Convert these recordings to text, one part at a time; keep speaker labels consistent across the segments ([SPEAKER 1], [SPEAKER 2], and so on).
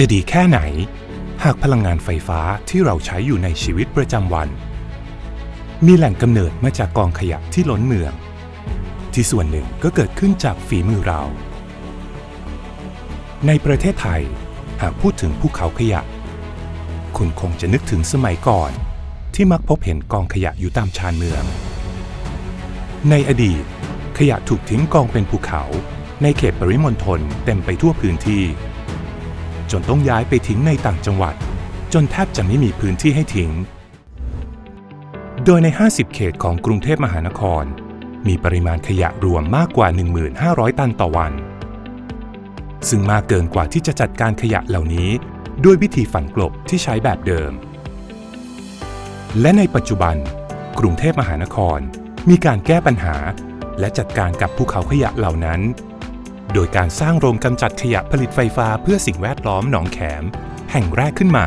[SPEAKER 1] จะดีแค่ไหน หากพลังงานไฟฟ้าที่เราใช้อยู่ในชีวิตประจำวัน มีแหล่งกำเนิดมาจากกองขยะที่ล้นเมือง ที่ส่วนหนึ่งก็เกิดขึ้นจากฝีมือเรา ในประเทศไทย หากพูดถึงภูเขาขยะ คุณคงจะนึกถึงสมัยก่อน ที่มักพบเห็นกองขยะอยู่ตามชานเมือง ในอดีต ขยะถูกทิ้งกองเป็นภูเขา ในเขตปริมณฑลเต็มไปทั่วพื้นที่ นต้องย้ายไปทิ้งในต่างจังหวัด จนแทบจะไม่มีพื้นที่ให้ทิ้ง โดยใน 50 เขตของกรุงเทพมหานคร มีปริมาณขยะรวมมากกว่า 1,500 ตันต่อวัน ซึ่งมากเกินกว่าที่จะจัดการขยะเหล่านี้ ด้วยวิธีฝังกลบที่ใช้แบบเดิม และในปัจจุบัน กรุงเทพมหานคร มีการแก้ปัญหา และจัดการกับภูเขาขยะเหล่านั้น โดยการสร้างโรงกำจัดขยะผลิตไฟฟ้าเพื่อสิ่งแวดล้อมหนองแขม แห่งแรกขึ้นมา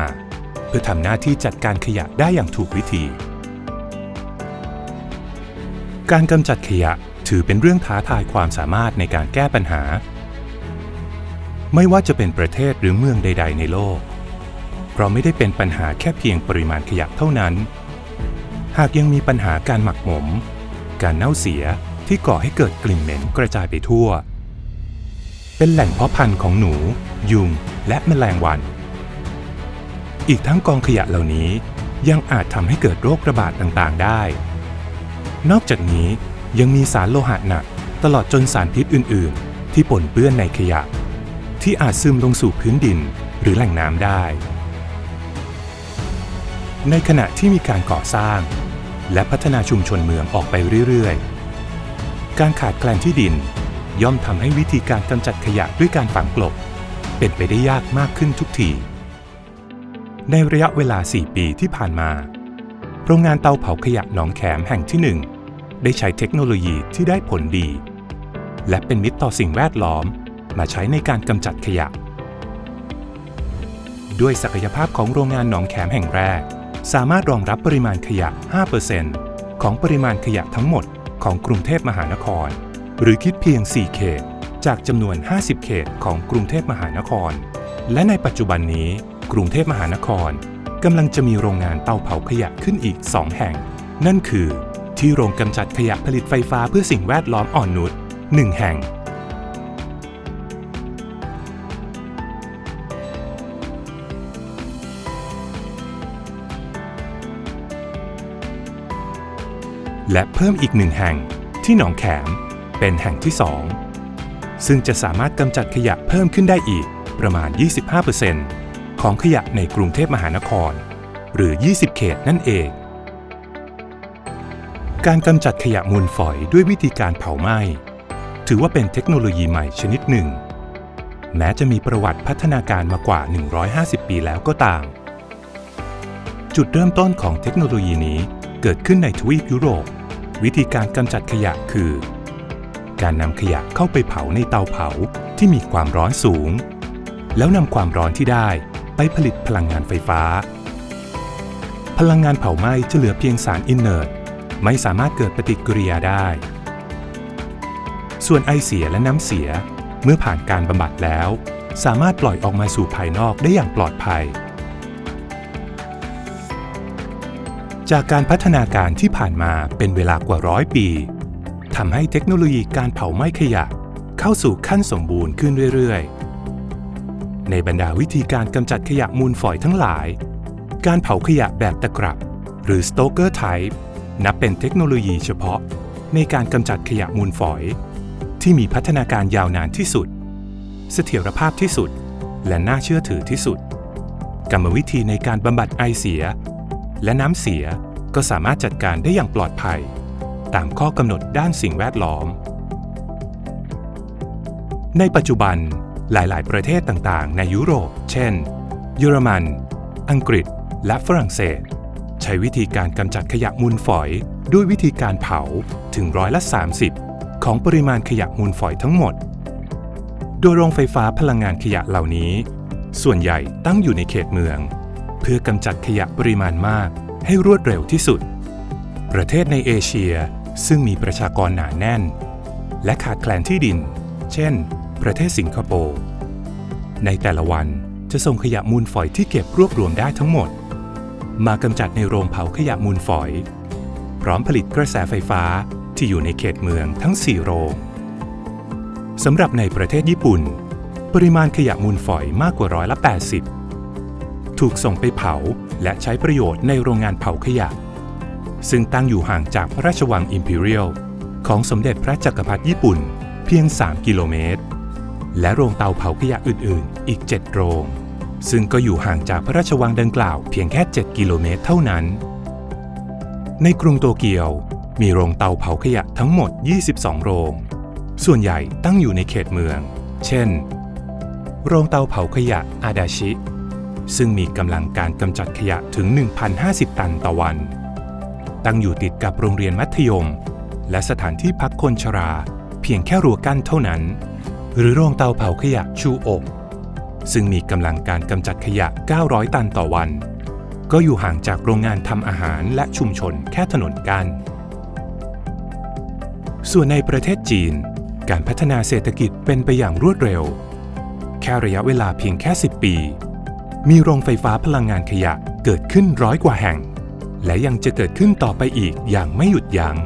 [SPEAKER 1] เพื่อทำหน้าที่จัดการขยะได้อย่างถูกวิธี การกำจัดขยะถือเป็นเรื่องท้าทายความสามารถในการแก้ปัญหา ไม่ว่าจะเป็นประเทศหรือเมืองใด ๆ ในโลก เพราะไม่ได้เป็นปัญหาแค่เพียงปริมาณขยะเท่านั้น หากยังมีปัญหาการหมักหมม การเน่าเสียที่ก่อให้เกิดกลิ่นเหม็นกระจายไปทั่ว เป็นแหล่งเพาะพันธุ์ของหนู ยุง และแมลงวัน อีกทั้งกองขยะเหล่านี้ยังอาจทำให้เกิดโรคระบาดต่างๆได้ นอกจากนี้ยังมีสารโลหะหนักตลอดจนสารพิษอื่น ๆ ที่ปนเปื้อนในขยะ ที่อาจซึมลงสู่พื้นดินหรือแหล่งน้ำได้ ในขณะที่มีการก่อสร้าง และพัฒนาชุมชนเมืองออกไปเรื่อย ๆ การขาดแคลนที่ดิน ย่อมทำให้วิธีการกำจัดขยะด้วยการฝังกลบ เป็นไปได้ยากมากขึ้นทุกที ในระยะเวลา 4 ปีที่ผ่านมา โรงงานเตาเผาขยะหนองแขมแห่งที่ 1 ได้ใช้เทคโนโลยีที่ได้ผลดี และเป็นมิตรต่อสิ่งแวดล้อมมาใช้ในการกำจัดขยะ ด้วยศักยภาพของโรงงานหนองแขมแห่งแรก สามารถรองรับปริมาณขยะ 5%ของปริมาณขยะทั้งหมดของกรุงเทพมหานคร หรือคิดเพียง 4 เขต จากจำนวน 50 เขตของกรุงเทพมหานคร และในปัจจุบันนี้กรุงเทพมหานครกำลังจะมีโรงงานเตาเผาขยะขึ้นอีก 2 แห่ง นั่นคือ ที่โรงกำจัดขยะผลิตไฟฟ้าเพื่อสิ่งแวดล้อมอ่อนนุช1แห่ง และเพิ่มอีกหนึ่งแห่งที่หนองแขม เป็นแห่งที่ 2 ซึ่งจะสามารถกำจัดขยะเพิ่มขึ้นได้อีกประมาณ 25%ของขยะในกรุงเทพมหานคร หรือ 20 เขตนั่นเอง การกำจัดขยะมูลฝอยด้วยวิธีการเผาไหม้ ถือว่าเป็นเทคโนโลยีใหม่ชนิดหนึ่ง แม้จะมีประวัติพัฒนาการมากว่า 150 ปีแล้วก็ตาม จุดเริ่มต้นของเทคโนโลยีนี้เกิดขึ้นในทวีปยุโรป วิธีการกำจัดขยะคือ การนำขยะเข้าไปเผาในเตาเผาที่มีความร้อนสูง แล้วนำความร้อนที่ได้ไปผลิตพลังงานไฟฟ้า พลังงานเผาไหม้จะเหลือเพียงสารอินเนอร์ตไม่สามารถเกิดปฏิกิริยาได้ ส่วนไอเสียและน้ำเสียเมื่อผ่านการบำบัดแล้ว สามารถปล่อยออกมาสู่ภายนอกได้อย่างปลอดภัย จากการพัฒนาการที่ผ่านมาเป็นเวลากว่าร้อยปี ทำให้เทคโนโลยีการเผาไหม้ขยะ เข้าสู่ขั้นสมบูรณ์ขึ้นเรื่อยๆ ในบรรดาวิธีการกำจัดขยะมูลฝอยทั้งหลาย การเผาขยะแบบตะกรับ หรือ Stoker Type นับเป็นเทคโนโลยีเฉพาะในการกำจัดขยะมูลฝอย ที่มีพัฒนาการยาวนานที่สุด เสถียรภาพที่สุด และน่าเชื่อถือที่สุด กรรมวิธีในการบำบัดไอเสีย และน้ำเสียก็สามารถจัดการได้อย่างปลอดภัย ตามข้อกำหนดด้านสิ่งแวดล้อม ในปัจจุบันหลาย ๆ ประเทศต่าง ๆ ในยุโรป เช่น เยอรมัน อังกฤษ และฝรั่งเศส ใช้วิธีการกำจัดขยะมูลฝอย ด้วยวิธีการเผาถึงร้อยละ 30 ของปริมาณขยะมูลฝอยทั้งหมด โดยโรงไฟฟ้าพลังงานขยะเหล่านี้ ส่วนใหญ่ตั้งอยู่ในเขตเมือง เพื่อกำจัดขยะปริมาณมากให้รวดเร็วที่สุด ประเทศในเอเชีย ซึ่งมีประชากรหนาแน่น และขาดแคลนที่ดิน เช่น ประเทศสิงคโปร์ ในแต่ละวันจะส่งขยะมูลฝอยที่เก็บรวบรวมได้ทั้งหมด มากำจัดในโรงเผาขยะมูลฝอย พร้อมผลิตกระแสไฟฟ้าที่อยู่ในเขตเมืองทั้ง 4 โรงสำหรับในประเทศญี่ปุ่น ปริมาณขยะมูลฝอยมากกว่าร้อยละ 80 ถูกส่งไปเผาและใช้ประโยชน์ในโรงงานเผาขยะ ซึ่งตั้งอยู่ห่างจากพระราชวังอิมพีเรียลของสมเด็จพระจักรพรรดิญี่ปุ่นเพียง 3 กิโลเมตร และโรงเตาเผาขยะอื่นๆ อีก 7 โรง ซึ่งก็อยู่ห่างจากพระราชวังดังกล่าวเพียงแค่ 7 กิโลเมตรเท่านั้น ในกรุงโตเกียวมีโรงเตาเผาขยะทั้งหมด 22 โรง ส่วนใหญ่ตั้งอยู่ในเขตเมือง เช่น โรงเตาเผาขยะอาดาชิ ซึ่งมีกำลังการกำจัดขยะถึง 1,050 ตันต่อวัน ตั้งอยู่ติดกับโรงเรียนมัธยม และสถานที่พักคนชรา เพียงแค่รั้วกั้นเท่านั้น หรือโรงเตาเผาขยะชูอกซึ่งมีกำลังการกำจัดขยะ 900 ตันต่อวัน ก็อยู่ห่างจากโรงงานทำอาหารและชุมชนแค่ถนนกัน ส่วนในประเทศจีน การพัฒนาเศรษฐกิจเป็นไปอย่างรวดเร็ว แค่ระยะเวลาเพียงแค่ 10 ปี มีโรงไฟฟ้าพลังงานขยะเกิดขึ้นร้อยกว่าแห่ง และยังจะเกิดขึ้นต่อไปอีกอย่างไม่หยุดยัง้ง